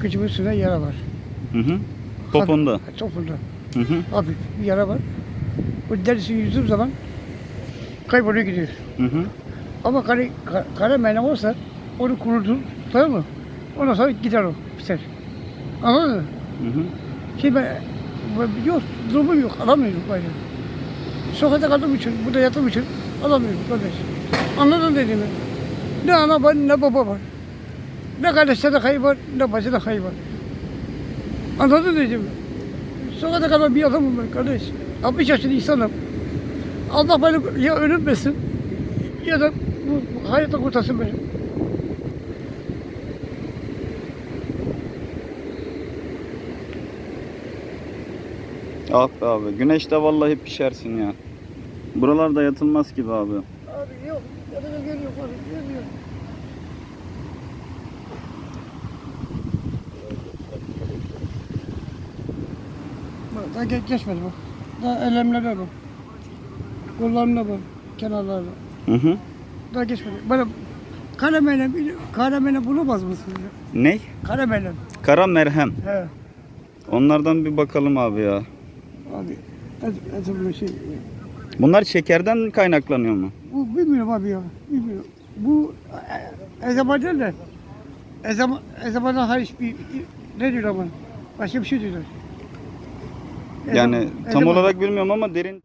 Kıçımın üstünde yara var. Hı hı. Poponda. Hafif, Topunda. Hı hı. Hafif bir yara var. Bu derisini yüzdüğüm zaman kayboluyor gidiyor. Hı hı. Ama kare, ka- kare meyne olsa onu kurutur. Tamam mı? Ondan sonra gider o. Biter. Anladın mı? Hı hı. Şimdi ben, ben- yok, durumum yok, alamıyorum böyle. Sokakta kaldığım için, burada yattığım için alamıyorum kardeş. Anladın dediğimi. Ne ana var, ne baba var. Ne kardeşlerde kayıp var, ne bacıda kayıp var. Anladın dediğimi. Sokakta kalan bir adamım ben kardeş. 60 yaşında insanım. Allah beni ya ölürmesin ya da bu, hayata kurtarsın beni. Ah be abi. Güneşte vallahi pişersin ya. Buralarda yatılmaz gibi abi. Abi yok, ya da geliyor abi, geliyor. Daha ge- geçmedi bak. Daha elemlere bak. Kollarına bak, kenarlarına. Hı hı. Daha geçmedi. Bana karamelem, karamelem bulamaz mısın? ya? Ne? Karamelem. Kara merhem. He. Onlardan bir bakalım abi ya. Abi, böyle şey. Bunlar şekerden kaynaklanıyor mu? Bu bilmiyorum abi ya. Bilmiyorum. Bu e, de Ezeman, Ezeman'dan hariç bir, ne diyorlar bana? Başka bir şey diyorlar. Yani tam olarak bilmiyorum ama derin